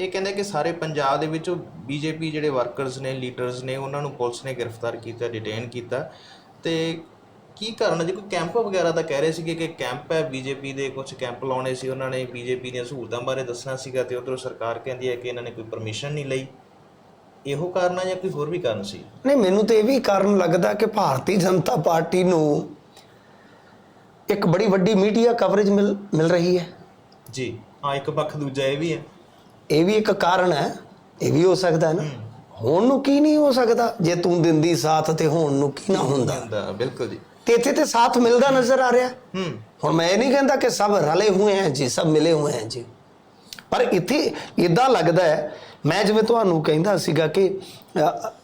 ਇਹ ਕਹਿੰਦੇ ਕਿ ਸਾਰੇ ਪੰਜਾਬ ਦੇ ਵਿੱਚੋਂ ਬੀਜੇਪੀ ਜਿਹੜੇ ਵਰਕਰਸ ਨੇ ਲੀਡਰਸ ਨੇ ਉਹਨਾਂ ਨੂੰ ਪੁਲਿਸ ਨੇ ਗ੍ਰਿਫਤਾਰ ਕੀਤਾ ਡਿਟੇਨ ਕੀਤਾ। ਤੇ ਕੀ ਕਾਰਨ ਹੈ ਜੀ ਕੋਈ ਕੈਂਪ ਵਗੈਰਾ ਦਾ ਕਹਿ ਰਹੇ ਸੀਗੇ ਕਿ ਕੈਂਪ ਹੈ ਬੀਜੇਪੀ ਦੇ ਕੁਝ ਕੈਂਪ ਲਾਉਣੇ ਸੀ ਉਹਨਾਂ ਨੇ ਬੀਜੇਪੀ ਦੀਆਂ ਸਹੂਲਤਾਂ ਬਾਰੇ ਦੱਸਣਾ ਸੀਗਾ ਤੇ ਉਧਰੋਂ ਸਰਕਾਰ ਕਹਿੰਦੀ ਹੈ ਕਿ ਇਹਨਾਂ ਨੇ ਕੋਈ ਪਰਮਿਸ਼ਨ ਨਹੀਂ ਲਈ। ਇਹੋ ਕਾਰਨ ਹੈ ਜਾਂ ਕੋਈ ਹੋਰ ਵੀ ਕਾਰਨ ਸੀ? ਨਹੀਂ ਮੈਨੂੰ ਤੇ ਇਹ ਵੀ ਕਾਰਨ ਲੱਗਦਾ ਕਿ ਭਾਰਤੀ ਜਨਤਾ ਪਾਰਟੀ ਨੂੰ ਇੱਕ ਬੜੀ ਵੱਡੀ ਮੀਡੀਆ ਕਵਰੇਜ ਮਿਲ ਮਿਲ ਰਹੀ ਹੈ। ਜੀ ਹਾਂ ਇੱਕ ਪੱਖ ਦੂਜਾ ਇਹ ਵੀ ਹੈ। ਇਹ ਵੀ ਇੱਕ ਕਾਰਨ ਹੈ ਇਹ ਵੀ ਹੋ ਸਕਦਾ ਹੈ ਨਾ। ਹੁਣ ਨੂੰ ਕੀ ਨਹੀਂ ਹੋ ਸਕਦਾ? ਜੇ ਤੂੰ ਦਿੰਦੀ ਸਾਥ ਤੇ ਹੁਣ ਨੂੰ ਕੀ ਨਾ ਹੁੰਦਾ। ਬਿਲਕੁਲ ਜੀ। ਤੇ ਇੱਥੇ ਤੇ ਸਾਥ ਮਿਲਦਾ ਨਜ਼ਰ ਆ ਰਿਹਾ। ਹੂੰ। ਹੁਣ ਮੈਂ ਇਹ ਨਹੀਂ ਕਹਿੰਦਾ ਕਿ ਸਭ ਰਲੇ ਹੋਏ ਹਨ ਜੀ ਸਭ ਮਿਲੇ ਹੋਏ ਹਨ ਜੀ। ਪਰ ਇੱਥੇ ਇਦਾਂ ਲੱਗਦਾ ਹੈ ਮੈਂ ਜਿਵੇਂ ਤੁਹਾਨੂੰ ਕਹਿੰਦਾ ਸੀਗਾ ਕਿ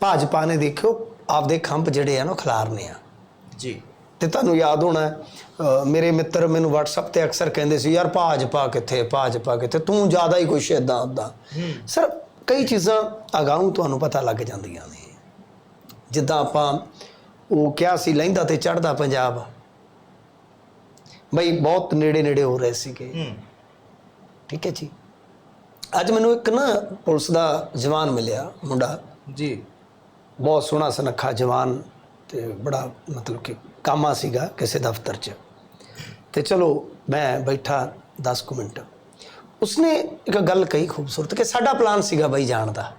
ਭਾਜਪਾ ਨੇ ਦੇਖਿਓ ਆਪਦੇ ਖੰਭ ਜਿਹੜੇ ਆ ਨਾ ਖਿਲਾਰਨੇ ਆ। ਜੀ। ਤੇ ਤੁਹਾਨੂੰ ਯਾਦ ਹੋਣਾ ਮੇਰੇ ਮਿੱਤਰ ਮੈਨੂੰ WhatsApp ਤੇ ਅਕਸਰ ਕਹਿੰਦੇ ਸੀ ਯਾਰ ਭਾਜਪਾ ਕਿੱਥੇ ਭਾਜਪਾ ਕਿੱਥੇ ਤੂੰ ਜ਼ਿਆਦਾ ਹੀ ਕੁਛ ਇਦਾਂ ਉਦਾਂ ਸਰ ਕਈ ਚੀਜ਼ਾਂ ਅਗਾਊਂ ਤੁਹਾਨੂੰ ਪਤਾ ਲੱਗ ਜਾਂਦੀਆਂ ਨੇ। ਜਿੱਦਾਂ ਆਪਾਂ ਉਹ ਕਿਹਾ ਸੀ ਲਹਿੰਦਾ ਤੇ ਚੜਦਾ ਪੰਜਾਬ। ਬਈ ਬਹੁਤ ਨੇੜੇ ਨੇੜੇ ਹੋ ਰਹੇ ਸੀਗੇ। ਠੀਕ ਹੈ ਜੀ। ਅੱਜ ਮੈਨੂੰ ਇੱਕ ਨਾ ਪੁਲਿਸ ਦਾ ਜਵਾਨ ਮਿਲਿਆ ਮੁੰਡਾ। ਜੀ। ਬਹੁਤ ਸੋਹਣਾ ਸੁਨੱਖਾ ਜਵਾਨ ਤੇ ਬੜਾ ਮਤਲਬ ਕਿ ਕਾਮਾ ਸੀਗਾ ਕਿਸੇ ਦਫ਼ਤਰ 'ਚ। ਤੇ ਚਲੋ ਮੈਂ ਬੈਠਾ 10 ਕੁ ਮਿੰਟ। ਉਸਨੇ ਇੱਕ ਗੱਲ ਕਹੀ ਖੂਬਸੂਰਤ ਕਿ ਸਾਡਾ ਪਲਾਨ ਸੀਗਾ ਬਈ ਜਾਣ ਦਾ।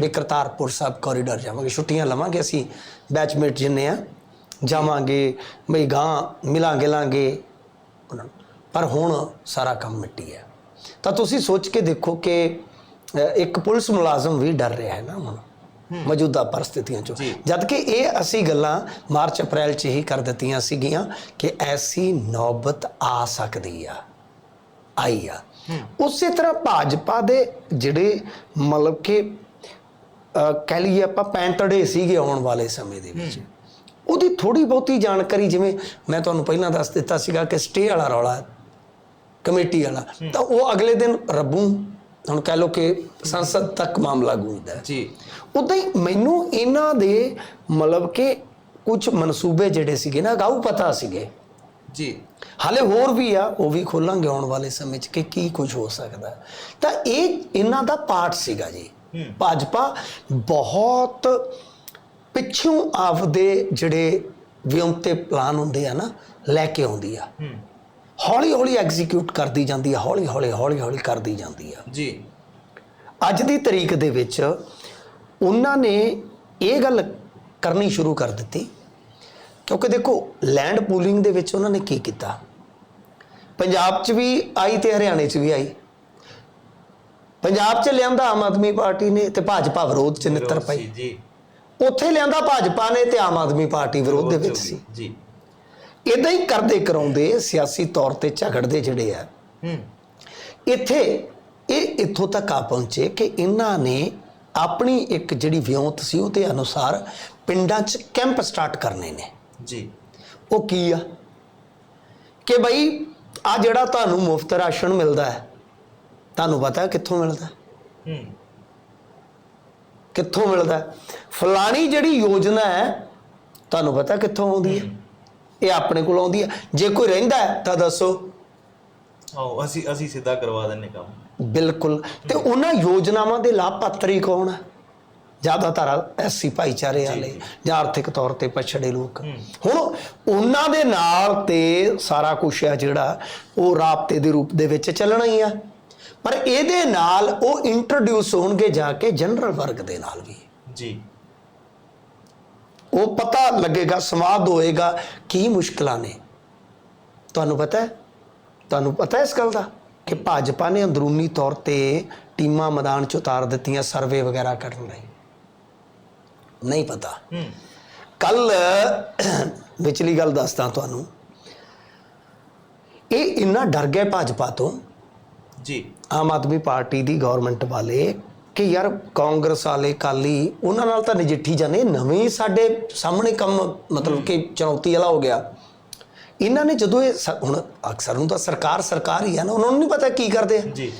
ਵੀ ਕਰਤਾਰਪੁਰ ਸਾਹਿਬ ਕੋਰੀਡੋਰ ਜਾਵਾਂਗੇ ਛੁੱਟੀਆਂ ਲਵਾਂਗੇ ਅਸੀਂ ਬੈਚਮੇਟ ਜਿੰਨੇ ਆ ਜਾਵਾਂਗੇ ਬਈ ਗਾਂ ਮਿਲਾਂਗੇ ਲਾਂਗੇ। ਪਰ ਹੁਣ ਸਾਰਾ ਕੰਮ ਮਿੱਟੀ ਹੈ। ਤਾਂ ਤੁਸੀਂ ਸੋਚ ਕੇ ਦੇਖੋ ਕਿ ਇੱਕ ਪੁਲਿਸ ਮੁਲਾਜ਼ਮ ਵੀ ਡਰ ਰਿਹਾ ਹੈ ਨਾ ਹੁਣ। ਮੌਜੂਦਾ ਪਰਿਸਥਿਤੀਆਂ ਚੋਂ। ਜਦ ਕਿ ਇਹ ਅਸੀਂ ਗੱਲਾਂ ਮਾਰਚ ਅਪ੍ਰੈਲ 'ਚ ਹੀ ਕਰ ਦਿੱਤੀਆਂ ਸੀਗੀਆਂ ਕਿ ਐਸੀ ਨੌਬਤ ਆ ਸਕਦੀ ਆ ਆਈ ਆ। ਉਸੇ ਤਰ੍ਹਾਂ ਭਾਜਪਾ ਦੇ ਜਿਹੜੇ ਮਤਲਬ ਕਿ ਕਹਿ ਲਈਏ ਆਪਾਂ ਪੈਂਤੜੇ ਸੀਗੇ ਆਉਣ ਵਾਲੇ ਸਮੇਂ ਦੇ ਵਿੱਚ। ਉਹਦੀ ਥੋੜੀ ਬਹੁਤੀ ਜਾਣਕਾਰੀ ਜਿਵੇਂ ਮੈਂ ਤੁਹਾਨੂੰ ਪਹਿਲਾਂ ਦੱਸ ਦਿੱਤਾ ਸੀਗਾ ਕਿ ਸਟੇ ਵਾਲਾ ਰੌਲਾ ਕਮੇਟੀ ਵਾਲਾ ਤਾਂ ਉਹ ਅਗਲੇ ਦਿਨ ਰੱਬੂ ਹੁਣ ਕਹਿ ਲਓ ਕਿ ਸੰਸਦ ਤੱਕ ਮਾਮਲਾ ਗੂੰਜਦਾ ਜੀ। ਉਦਾਂ ਹੀ ਮੈਨੂੰ ਇਹਨਾਂ ਦੇ ਮਤਲਬ ਕਿ ਕੁਝ ਮਨਸੂਬੇ ਜਿਹੜੇ ਸੀਗੇ ਨਾ ਅਗਾਊ ਪਤਾ ਸੀਗੇ। ਜੀ। ਹਾਲੇ ਹੋਰ ਵੀ ਆ ਉਹ ਵੀ ਖੋਲਾਂਗੇ ਆਉਣ ਵਾਲੇ ਸਮੇਂ 'ਚ ਕਿ ਕੀ ਕੁਝ ਹੋ ਸਕਦਾ। ਤਾਂ ਇਹ ਇਹਨਾਂ ਦਾ ਪਾਰਟ ਸੀਗਾ ਜੀ। ਭਾਜਪਾ ਬਹੁਤ ਪਿੱਛੋਂ ਆਪਦੇ ਜਿਹੜੇ ਵਿਉਂਤੇ ਪਲਾਨ ਹੁੰਦੇ ਆ ਨਾ ਲੈ ਕੇ ਆਉਂਦੀ ਆ। ਹੂੰ। ਹੌਲੀ ਹੌਲੀ ਐਗਜ਼ੀਕਿਊਟ ਕਰਦੀ ਜਾਂਦੀ ਆ ਹੌਲੀ ਹੌਲੀ ਹੌਲੀ ਹੌਲੀ ਕਰਦੀ ਜਾਂਦੀ ਆ। ਜੀ। ਅੱਜ ਦੀ ਤਰੀਕ ਦੇ ਵਿੱਚ ਉਹਨਾਂ ਨੇ ਇਹ ਗੱਲ ਕਰਨੀ ਸ਼ੁਰੂ ਕਰ ਦਿੱਤੀ ਕਿਉਂਕਿ ਦੇਖੋ ਲੈਂਡ ਪੂਲਿੰਗ ਦੇ ਵਿੱਚ ਉਹਨਾਂ ਨੇ ਕੀ ਕੀਤਾ? ਪੰਜਾਬ 'ਚ ਵੀ ਆਈ ਤੇ ਹਰਿਆਣੇ 'ਚ ਵੀ ਆਈ। ਪੰਜਾਬ 'ਚ ਲਿਆਂਦਾ ਆਮ ਆਦਮੀ ਪਾਰਟੀ ਨੇ ਤੇ ਭਾਜਪਾ ਵਿਰੋਧ 'ਚ ਨਿੱਤਰ ਪਈ। ਜੀ। ਉੱਥੇ ਲਿਆਂਦਾ ਭਾਜਪਾ ਨੇ ਤੇ ਆਮ ਆਦਮੀ ਪਾਰਟੀ ਵਿਰੋਧ ਦੇ ਵਿੱਚ ਸੀ। ਜੀ। ਇਦਾਂ ਹੀ ਕਰਦੇ ਕਰਾਉਂਦੇ ਸਿਆਸੀ ਤੌਰ ਤੇ ਝਗੜਦੇ ਜਿਹੜੇ ਆ। ਹੂੰ। ਇੱਥੇ ਇਹ ਇੱਥੋਂ ਤੱਕ ਆ ਪਹੁੰਚੇ ਕਿ ਇਹਨਾਂ ਨੇ ਆਪਣੀ ਇੱਕ ਜਿਹੜੀ ਵਿਉਂਤ ਸੀ ਉਹਦੇ ਅਨੁਸਾਰ ਪਿੰਡਾਂ 'ਚ ਕੈਂਪ ਸਟਾਰਟ ਕਰਨੇ ਨੇ। ਜੀ। ਉਹ ਕੀ ਆ? ਕਿ ਬਈ ਆ ਜਿਹੜਾ ਤੁਹਾਨੂੰ ਮੁਫਤ ਰਾਸ਼ਨ ਮਿਲਦਾ ਹੈ ਤੁਹਾਨੂੰ ਪਤਾ ਕਿੱਥੋਂ ਮਿਲਦਾ? ਹੈ? ਕਿੱਥੋਂ ਮਿਲਦਾ? ਫਲਾਣੀ ਜਿਹੜੀ ਯੋਜਨਾ ਹੈ ਤੁਹਾਨੂੰ ਪਤਾ ਕਿੱਥੋਂ ਆਉਂਦੀ ਹੈ। ਇਹ ਆਪਣੇ ਕੋਲ ਆਉਂਦੀ ਹੈ। ਜੇ ਕੋਈ ਰਹਿੰਦਾ ਹੈ ਤਾਂ ਦੱਸੋ। ਆਓ ਅਸੀਂ ਅਸੀਂ ਸਿੱਧਾ ਕਰਵਾ ਦਿੰਨੇ ਕੰਮ। ਬਿਲਕੁਲ। ਤੇ ਉਹਨਾਂ ਯੋਜਨਾਵਾਂ ਦੇ ਲਾਭਪਾਤਰੀ ਕੌਣ ਹੈ? ਜ਼ਿਆਦਾਤਰ ਐਸਸੀ ਭਾਈਚਾਰੇ ਵਾਲੇ ਜਾਂ। ਆਰਥਿਕ ਤੌਰ ਤੇ ਪਛੜੇ ਲੋਕ। ਹੁਣ ਉਹਨਾਂ ਦੇ ਨਾਲ ਤੇ ਸਾਰਾ ਕੁਝ ਹੈ ਜਿਹੜਾ ਉਹ ਰਾਬਤੇ ਦੇ ਰੂਪ ਦੇ ਵਿੱਚ ਚੱਲਣਾ ਹੀ ਆ ਪਰ ਇਹਦੇ ਨਾਲ ਉਹ ਇੰਟਰੋਡਿਊਸ ਹੋਣਗੇ ਜਾ ਕੇ ਜਨਰਲ ਵਰਗ ਦੇ ਨਾਲ ਵੀ। ਜੀ। ਉਹ ਪਤਾ ਲੱਗੇਗਾ ਸਮਾਦ ਹੋਏਗਾ ਕੀ ਮੁਸ਼ਕਲਾਂ ਨੇ। ਤੁਹਾਨੂੰ ਪਤਾ ਹੈ? ਤੁਹਾਨੂੰ ਪਤਾ ਹੈ ਇਸ ਗੱਲ ਦਾ? ਕਿ ਭਾਜਪਾ ਨੇ ਅੰਦਰੂਨੀ ਤੌਰ ਤੇ ਟੀਮਾਂ ਮੈਦਾਨ 'ਚ ਉਤਾਰ ਦਿੱਤੀਆਂ ਸਰਵੇ ਵਗੈਰਾ ਕਰਨ ਲਈ। ਨਹੀਂ ਪਤਾ। ਕੱਲ ਵਿਚਲੀ ਗੱਲ ਦੱਸਦਾ ਤੁਹਾਨੂੰ। ਇਹ ਇੰਨਾ ਡਰ ਗਏ ਭਾਜਪਾ ਤੋਂ। ਜੀ। ਆਮ ਆਦਮੀ ਪਾਰਟੀ ਦੀ ਗਵਰਨਮੈਂਟ ਵਾਲੇ ਕਿ ਯਾਰ ਕਾਂਗਰਸ ਵਾਲੇ ਕਾਲੀ ਉਹਨਾਂ ਨਾਲ ਤਾਂ ਨਜਿੱਠੀ ਜਾਂਦੇ ਨਵੇਂ ਹੀ ਸਾਡੇ ਸਾਹਮਣੇ ਕੰਮ ਮਤਲਬ ਕਿ ਚੁਣੌਤੀ ਵਾਲਾ ਹੋ ਗਿਆ। ਇਹਨਾਂ ਨੇ ਜਦੋਂ ਇਹ ਹੁਣ ਅਕਸਰ ਨੂੰ ਤਾਂ ਸਰਕਾਰ ਸਰਕਾਰ ਹੀ ਆ ਨਾ ਉਹਨਾਂ ਨੂੰ ਨਹੀਂ ਪਤਾ ਕੀ ਕਰਦੇ ਆ। ਜੀ।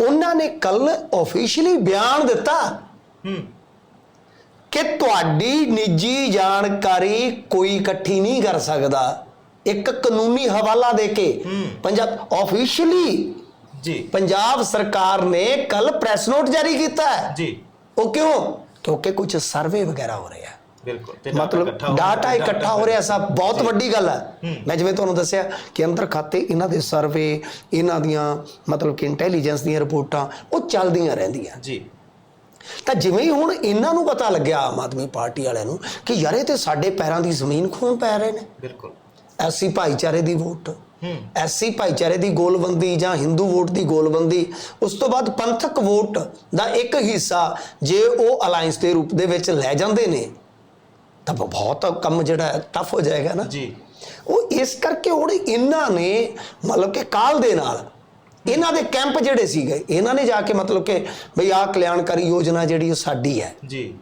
ਉਹਨਾਂ ਨੇ ਕੱਲ ਆਫੀਸ਼ੀਅਲੀ ਬਿਆਨ ਦਿੱਤਾ ਹੂੰ। ਕਿ ਤੁਹਾਡੀ ਨਿੱਜੀ ਜਾਣਕਾਰੀ ਕੋਈ ਇਕੱਠੀ ਨਹੀਂ ਕਰ ਸਕਦਾ। ਇੱਕ ਕਾਨੂੰਨੀ ਹਵਾਲਾ ਦੇ ਕੇ ਪੰਜਾਬ ਆਫੀਸ਼ੀਅਲੀ ਜੀ। ਪੰਜਾਬ ਸਰਕਾਰ ਨੇ ਕੱਲ ਪ੍ਰੈਸ ਨੋਟ ਜਾਰੀ ਕੀਤਾ ਹੈ। ਜੀ। ਉਹ ਕਿਉਂ? ਕਿਉਂਕਿ ਕੁਝ ਸਰਵੇ ਵਗੈਰਾ ਹੋ ਰਿਹਾ। ਬਿਲਕੁਲ ਮਤਲਬ ਡਾਟਾ ਇਕੱਠਾ ਹੋ ਰਿਹਾ ਸਭ। ਬਹੁਤ। ਵੱਡੀ ਗੱਲ ਹੈ। ਮੈਂ ਜਿਵੇਂ ਤੁਹਾਨੂੰ ਦੱਸਿਆ ਕਿ ਅੰਦਰ ਖਾਤੇ ਇਹਨਾਂ ਦੇ ਸਰਵੇ ਇਹਨਾਂ ਦੀਆਂ ਮਤਲਬ ਕਿ ਇੰਟੈਲੀਜੈਂਸ ਦੀਆਂ ਰਿਪੋਰਟਾਂ ਉਹ ਚੱਲਦੀਆਂ ਰਹਿੰਦੀਆਂ। ਜੀ। ਤਾਂ ਜਿਵੇਂ ਹੀ ਹੁਣ ਇਹਨਾਂ ਨੂੰ ਪਤਾ ਲੱਗਿਆ ਆਮ ਆਦਮੀ ਪਾਰਟੀ ਵਾਲਿਆਂ ਨੂੰ ਕਿ ਯਾਰ ਇਹ ਤੇ ਸਾਡੇ ਪੈਰਾਂ ਦੀ ਜ਼ਮੀਨ ਖੂਨ ਪੈ ਰਹੇ ਨੇ। ਬਿਲਕੁਲ। ਐਸੀ ਭਾਈਚਾਰੇ ਦੀ ਵੋਟ। ਹੂੰ ਐਸੀ ਭਾਈਚਾਰੇ ਦੀ ਗੋਲਬੰਦੀ ਜਾਂ ਹਿੰਦੂ ਵੋਟ ਦੀ ਗੋਲਬੰਦੀ ਉਸ ਤੋਂ ਬਾਅਦ ਪੰਥਕ ਵੋਟ ਦਾ ਇੱਕ ਹਿੱਸਾ ਜੇ ਉਹ ਅਲਾਈਅੰਸ ਦੇ ਰੂਪ ਦੇ ਵਿੱਚ ਲੈ ਜਾਂਦੇ ਨੇ ਤਾਂ ਬਹੁਤ ਕੰਮ ਜਿਹੜਾ ਟਫ ਹੋ ਜਾਏਗਾ ਨਾ। ਜੀ। ਉਹ ਇਸ ਕਰਕੇ ਹੁਣ ਇਹਨਾਂ ਨੇ ਮਤਲਬ ਕਿ ਕਾਲ ਦੇ ਨਾਲ ਇਹਨਾਂ ਦੇ ਕੈਂਪ ਜਿਹੜੇ ਸੀਗੇ ਇਹਨਾਂ ਨੇ ਜਾ ਕੇ ਮਤਲਬ ਕਿ ਬਈ ਆਹ ਕਲਿਆਣਕਾਰੀ ਯੋਜਨਾ ਜਿਹੜੀ ਉਹ ਸਾਡੀ ਹੈ। ਜੀ।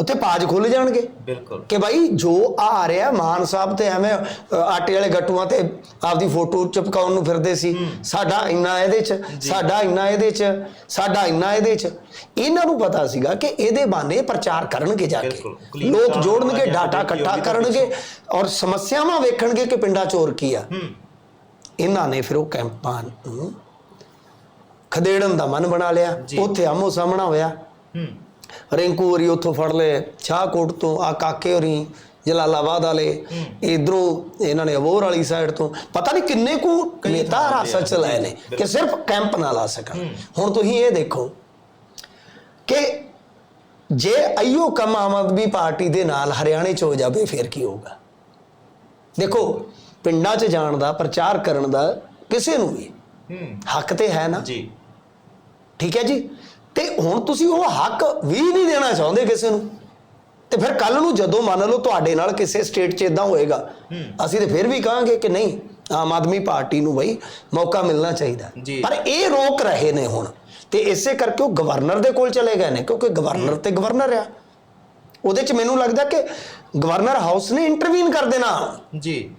ਉੱਥੇ ਪਾਜ ਖੁੱਲ ਜਾਣਗੇ। ਬਿਲਕੁਲ। ਕਿ ਭਾਈ ਜੋ ਆ ਰਿਹਾ ਮਾਨ ਸਾਹਿਬ ਤੇ ਐਵੇਂ ਆਟੇ ਵਾਲੇ ਗੱਟੂਆਂ ਤੇ ਆਪਦੀ ਫੋਟੋ ਚਿਪਕਾਉਣ ਨੂੰ ਫਿਰਦੇ ਸੀ। ਸਾਡਾ ਇੰਨਾ ਇਹਦੇ ਚ ਸਾਡਾ ਇੰਨਾ ਇਹਦੇ ਚ ਸਾਡਾ ਇੰਨਾ ਇਹਦੇ ਚ। ਇਹਨਾਂ ਨੂੰ ਪਤਾ ਸੀਗਾ ਕਿ ਇਹਦੇ ਬਾਨੇ ਪ੍ਰਚਾਰ ਕਰਨਗੇ ਜਾ ਕੇ। ਲੋਕ ਜੋੜਨਗੇ ਡਾਟਾ ਇਕੱਠਾ ਕਰਨਗੇ ਔਰ ਸਮੱਸਿਆਵਾਂ ਵੇਖਣਗੇ ਕਿ ਪਿੰਡਾਂ ਚੋਰ ਕੀ ਆ। ਇਹਨਾਂ ਨੇ ਫਿਰ ਉਹ ਕੈਂਪਾਂ ਨੂੰ ਖਦੇੜਨ ਦਾ ਮਨ ਬਣਾ ਲਿਆ। ਉੱਥੇ ਆਮੋ ਸਾਹਮਣਾ ਹੋਇਆ। ਰਿੰਕੂ ਹੋਰੀ ਉੱਥੋਂ ਫੜ ਲਏ ਸ਼ਾਹਕੋਟ ਤੋਂ ਆ ਕਾਕੇ ਹੋਰੀ ਜਲਾਲਾਬਾਦ ਵਾਲੇ ਇਧਰੋਂ ਇਹਨਾਂ ਨੇ ਅਬੋਰ ਵਾਲੀ ਸਾਈਡ ਤੋਂ ਪਤਾ ਨਹੀਂ ਕਿੰਨੇ ਕੁ ਨੇਤਾ ਥਾਂ ਤੇ ਰਾਸਤ ਚ ਆ, ਲਏ ਜੀ, ਨੇ। ਕਿ ਸਿਰਫ ਕੈਂਪ ਨਾਲ ਆ ਸਕਣ। ਹੁਣ ਤੁਸੀਂ ਇਹ ਦੇਖੋ ਕਿ ਜੇ ਅਈਓ ਕੰਮ ਆਮ ਆਦਮੀ ਪਾਰਟੀ ਦੇ ਨਾਲ ਹਰਿਆਣੇ ਚ ਹੋ ਜਾਵੇ ਫਿਰ ਕੀ ਹੋਊਗਾ? ਦੇਖੋ ਪਿੰਡਾਂ 'ਚ ਜਾਣ ਦਾ ਪ੍ਰਚਾਰ ਕਰਨ ਦਾ ਕਿਸੇ ਨੂੰ ਵੀ ਹੱਕ ਤੇ ਹੈ ਨਾ? ਜੀ। ਠੀਕ ਹੈ ਜੀ? ਤੇ ਹੁਣ ਤੁਸੀਂ ਉਹ ਹੱਕ ਵੀ ਨਹੀਂ ਦੇਣਾ ਚਾਹੁੰਦੇ ਕਿਸੇ ਨੂੰ। ਤੇ ਫਿਰ ਕੱਲ ਨੂੰ ਜਦੋਂ ਮੰਨ ਲਓ ਤੁਹਾਡੇ ਨਾਲ ਕਿਸੇ ਸਟੇਟ 'ਚ ਇਦਾਂ ਹੋਏਗਾ ਅਸੀਂ ਤੇ ਫਿਰ ਵੀ ਕਹਾਂਗੇ ਕਿ ਨਹੀਂ ਆਮ ਆਦਮੀ ਪਾਰਟੀ ਨੂੰ ਬਈ ਮੌਕਾ ਮਿਲਣਾ ਚਾਹੀਦਾ। ਪਰ ਇਹ ਰੋਕ ਰਹੇ ਨੇ ਹੁਣ। ਤੇ ਇਸੇ ਕਰਕੇ ਉਹ ਗਵਰਨਰ ਦੇ ਕੋਲ ਚਲੇ ਗਏ ਨੇ ਕਿਉਂਕਿ ਗਵਰਨਰ ਤੇ ਗਵਰਨਰ ਆ। ਉਹਦੇ 'ਚ ਮੈਨੂੰ ਲੱਗਦਾ ਕਿ ਗਵਰਨਰ ਹਾਊਸ ਨੇ ਇੰਟਰਵੀਨ ਕਰ ਦੇਣਾ। ਜੀ।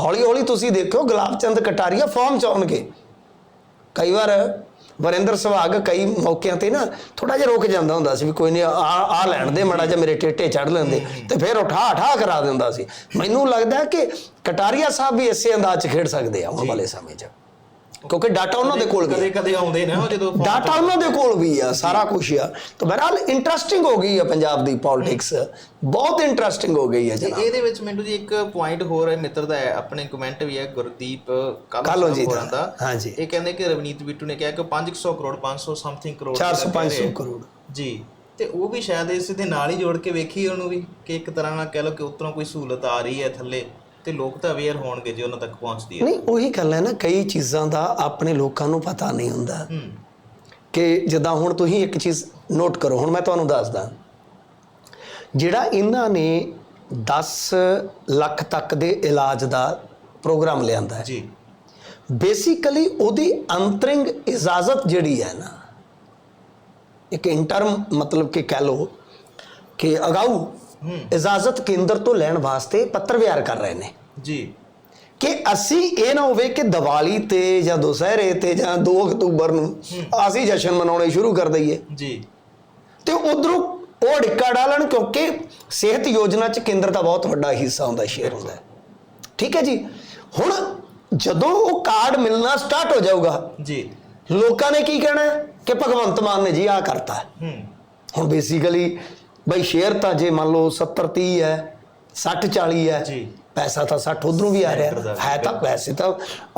ਹੌਲੀ ਹੌਲੀ ਤੁਸੀਂ ਦੇਖਿਓ ਗੁਲਾਬ ਚੰਦ ਕਟਾਰੀਆ ਫਾਰਮ ਚ ਆਉਣਗੇ। ਕਈ ਵਾਰ ਵਰਿੰਦਰ ਸਹਿਵਾਗ ਕਈ ਮੌਕਿਆਂ ਤੇ ਨਾ ਥੋੜਾ ਜਿਹਾ ਰੁਕ ਜਾਂਦਾ ਹੁੰਦਾ ਸੀ ਵੀ ਕੋਈ ਨਹੀਂ, ਆ ਆ ਲੈਣ ਦੇ ਮੜਾ ਜਿਹਾ ਮੇਰੇ ਟੇਟੇ ਚੜ ਲੈਂਦੇ ਤੇ ਫਿਰ ਉਠਾ ਠਾ ਕਰਾ ਦਿੰਦਾ ਸੀ। ਮੈਨੂੰ ਲੱਗਦਾ ਕਿ ਕਟਾਰੀਆ ਸਾਹਿਬ ਵੀ ਇਸੇ ਅੰਦਾਜ਼ ਚ ਖੇਡ ਸਕਦੇ ਆ ਆਉਣ ਵਾਲੇ ਸਮੇਂ 'ਚ। ਕਿਉਂਕਿ ਡਾਟਾ ਉਹਨਾਂ ਦੇ ਕੋਲ ਵੀ ਕਦੇ ਕਦੇ ਆਉਂਦੇ ਨੇ ਉਹ ਜਦੋਂ ਡਾਟਾ ਉਹਨਾਂ ਦੇ ਕੋਲ ਵੀ ਆ ਸਾਰਾ ਕੁਝ ਆ। ਤਾਂ ਬਹਰਹਾਲ ਇੰਟਰਸਟਿੰਗ ਹੋ ਗਈ ਆ ਪੰਜਾਬ ਦੀ ਪੋਲਿਟਿਕਸ ਬਹੁਤ ਇੰਟਰਸਟਿੰਗ ਹੋ ਗਈ ਆ ਜਨਾਬ। ਇਹਦੇ ਵਿੱਚ ਮੈਨੂੰ ਜੀ ਇੱਕ ਪੁਆਇੰਟ ਹੋਰ ਹੈ ਮਿੱਤਰ ਦਾ ਹੈ ਆਪਣੇ ਕਮੈਂਟ ਵੀ ਹੈ ਗੁਰਦੀਪ ਕਾਹਲੋਂ ਜੀ ਦਾ। ਹਾਂਜੀ। ਇਹ ਕਹਿੰਦੇ ਕਿ ਰਵਨੀਤ ਬਿੱਟੂ ਨੇ ਕਿਹਾ ਕਿ 500 ਕਰੋੜ 500 ਸਮਥਿੰਗ ਕਰੋੜ 400 ਜਿਹੜਾ ਕਹਿ ਰਹੇ। 500 ਕਰੋੜ। ਜੀ। ਤੇ ਉਹ ਵੀ ਸ਼ਾਇਦ ਇਸ ਦੇ ਨਾਲ ਹੀ ਜੋੜ ਕੇ ਵੇਖੀ ਉਹਨੂੰ ਵੀ ਕਿ ਇੱਕ ਤਰ੍ਹਾਂ ਨਾਲ ਕਹਿ ਲਓ ਕਿ ਉਤਰੋਂ ਕੋਈ ਸਹੂਲਤ ਆ ਰਹੀ ਹੈ ਥੱਲੇ। ਤੇ ਲੋਕ ਤਾਂ ਅਵੇਅਰ ਹੋਣਗੇ ਜੇ ਉਹਨਾਂ ਤੱਕ ਪਹੁੰਚਦੀ ਹੈ। ਨਹੀਂ ਉਹੀ ਗੱਲ ਹੈ ਨਾ ਕਈ ਚੀਜ਼ਾਂ ਦਾ ਆਪਣੇ ਲੋਕਾਂ ਨੂੰ ਪਤਾ ਨਹੀਂ ਹੁੰਦਾ। ਕਿ ਜਿੱਦਾਂ ਹੁਣ ਤੁਸੀਂ ਇੱਕ ਚੀਜ਼ ਨੋਟ ਕਰੋ ਹੁਣ ਮੈਂ ਤੁਹਾਨੂੰ ਦੱਸਦਾ। ਜਿਹੜਾ ਇਹਨਾਂ ਨੇ 10 ਲੱਖ ਤੱਕ ਦੇ ਇਲਾਜ ਦਾ ਪ੍ਰੋਗਰਾਮ ਲਿਆਂਦਾ ਹੈ। ਜੀ। ਬੇਸਿਕਲੀ ਉਹਦੀ ਅੰਤਰਿੰਗ ਇਜਾਜ਼ਤ ਜਿਹੜੀ ਹੈ ਨਾ ਇੱਕ ਇੰਟਰਮ ਮਤਲਬ ਕਿ ਕਹਿ ਲਓ ਕਿ ਅਗਾਊ ਇਜਾਜ਼ਤ ਕੇਂਦਰ ਤੋਂ ਲੈਣ ਵਾਸਤੇ ਪੱਤਰ ਵਿਹਾਰ ਕਰ ਰਹੇ ਨੇ। ਜੀ। ਕਿ ਅਸੀਂ ਇਹ ਨਾ ਹੋਵੇ ਕਿ ਦੀਵਾਲੀ ਤੇ ਜਾਂ ਦੁਸਹਿਰੇ ਤੇ ਜਾਂ 2 ਅਕਤੂਬਰ ਨੂੰ ਅਸੀਂ ਜਸ਼ਨ ਮਨਾਉਣੇ ਸ਼ੁਰੂ ਕਰ ਦਈਏ। ਜੀ। ਤੇ ਉਧਰੋਂ ਉਹ ਅੜਿੱਕਾ ਡਾਲਣ ਕਿਉਂਕਿ ਸਿਹਤ ਯੋਜਨਾ ਚ ਕੇਂਦਰ ਦਾ ਬਹੁਤ ਵੱਡਾ ਹਿੱਸਾ ਹੁੰਦਾ ਸ਼ੇਅਰ ਹੁੰਦਾ। ਠੀਕ ਹੈ ਜੀ? ਹੁਣ ਜਦੋਂ ਉਹ ਕਾਰਡ ਮਿਲਣਾ ਸਟਾਰਟ ਹੋ ਜਾਊਗਾ ਜੀ। ਲੋਕਾਂ ਨੇ ਕੀ ਕਹਿਣਾ? ਕਿ ਭਗਵੰਤ ਮਾਨ ਨੇ ਜੀ ਆ ਕਰਤਾ। ਹੂੰ। ਹੁਣ ਬੇਸਿਕਲੀ ਬਈ ਸ਼ੇਅਰ ਤਾਂ ਜੇ ਮੰਨ ਲਓ 70 30 ਹੈ 60 40 ਹੈ ਜੀ। ਪੈਸਾ ਤਾਂ 60 ਉਧਰੋਂ ਵੀ ਆ ਰਿਹਾ। ਹੈ ਤਾਂ ਵੈਸੇ ਤਾਂ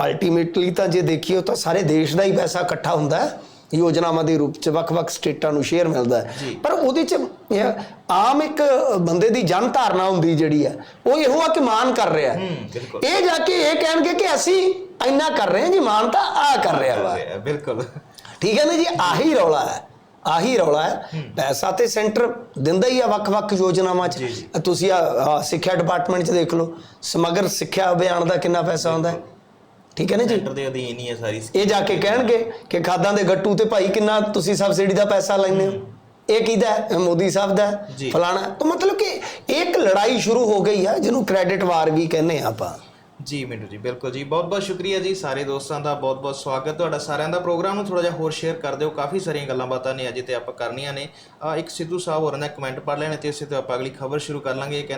ਅਲਟੀਮੇਟਲੀ ਤਾਂ ਜੇ ਦੇਖੀਏ ਤਾਂ ਸਾਰੇ ਦੇਸ਼ ਦਾ ਹੀ ਪੈਸਾ ਇਕੱਠਾ ਹੁੰਦਾ ਹੈ। ਯੋਜਨਾਵਾਂ ਦੇ ਰੂਪ ਚ ਵੱਖ-ਵੱਖ ਸਟੇਟਾਂ ਨੂੰ ਸ਼ੇਅਰ ਮਿਲਦਾ ਹੈ। ਪਰ ਉਹਦੇ ਚ ਆਮ ਇੱਕ ਬੰਦੇ ਦੀ ਜਨ ਧਾਰਨਾ ਹੁੰਦੀ ਜਿਹੜੀ ਹੈ ਉਹ ਇਹੋ ਆ ਕਿ ਮਾਨ ਕਰ ਰਿਹਾ ਇਹ ਜਾ ਕੇ ਇਹ ਕਹਿਣਗੇ ਕਿ ਅਸੀਂ ਇੰਨਾ ਕਰ ਰਹੇ ਹਾਂ ਜੀ ਮਾਨ ਤਾਂ ਆ ਕਰ ਰਿਹਾ ਵਾ। ਬਿਲਕੁਲ। ਠੀਕ ਹੈ ਨਾ ਜੀ ਆਹੀ ਰੌਲਾ ਹੈ। ਆਹੀ ਰੌਲਾ ਹੈ। ਪੈਸਾ ਤੇ ਸੈਂਟਰ ਦਿੰਦਾ ਹੀ ਆ ਵੱਖ-ਵੱਖ ਯੋਜਨਾਵਾਂ 'ਚ। ਤੁਸੀਂ ਆ ਸਿੱਖਿਆ ਡਿਪਾਰਟਮੈਂਟ 'ਚ ਦੇਖ ਲਓ। ਸਮਗਰ ਸਿੱਖਿਆ ਅਭਿਆਨ ਦਾ ਕਿੰਨਾ ਪੈਸਾ ਆਉਂਦਾ ਹੈ। ਠੀਕ ਹੈ ਨਾ ਜੀ? ਸੈਂਟਰ ਦੇ ਅਧੀਨ ਹੀ ਹੈ ਸਾਰੀ ਇਹ ਜਾ ਕੇ ਕਹਿਣਗੇ ਕਿ ਖਾਦਾਂ ਦੇ ਗੱਟੂ ਤੇ ਭਾਈ ਕਿੰਨਾ ਤੁਸੀਂ ਸਬਸਿਡੀ ਦਾ ਪੈਸਾ ਲੈਂਦੇ ਹੋ। ਇਹ ਕਿਹਦਾ ਮੋਦੀ ਸਾਹਿਬ ਦਾ। ਫਲਾਣਾ। ਤਾਂ ਮਤਲਬ ਕਿ ਇੱਕ ਲੜਾਈ ਸ਼ੁਰੂ ਹੋ ਗਈ ਆ ਜਿਹਨੂੰ ਕ੍ਰੈਡਿਟ ਵਾਰ ਵੀ ਕਹਿੰਦੇ ਆ ਆਪਾਂ। ਜੀ ਮਿੰਟੂ ਜੀ, ਬਿਲਕੁਲ ਜੀ। ਬਹੁਤ ਬਹੁਤ ਸ਼ੁਕਰੀਆ ਜੀ ਸਾਰੇ ਦੋਸਤਾਂ ਦਾ, ਬਹੁਤ ਬਹੁਤ ਸਵਾਗਤ। ਤੁਹਾਡਾ ਸਾਰਿਆਂ ਦਾ ਪ੍ਰੋਗਰਾਮ ਨੂੰ ਥੋੜਾ ਜਿਹਾ ਹੋਰ ਸ਼ੇਅਰ ਕਰ ਦਿਓ। ਕਾਫੀ ਸਾਰੀਆਂ ਗੱਲਾਂ ਬਾਤਾਂ ਨੇ, ਅਜੇ ਤੇ ਆਪਾਂ ਕਰਨੀਆਂ ਨੇ। ਇੱਕ ਸਿੱਧੂ ਸਾਹਿਬ ਹੋਰਾਂ ਦਾ ਕਮੈਂਟ ਪੜ੍ਹ ਲੈਣੇ ਤੇ ਇਸੇ ਤੋਂ ਆਪਾਂ ਅਗਲੀ ਖਬਰ ਸ਼ੁਰੂ ਕਰ ਲਾਂਗੇ। ਕਹਿੰਦੇ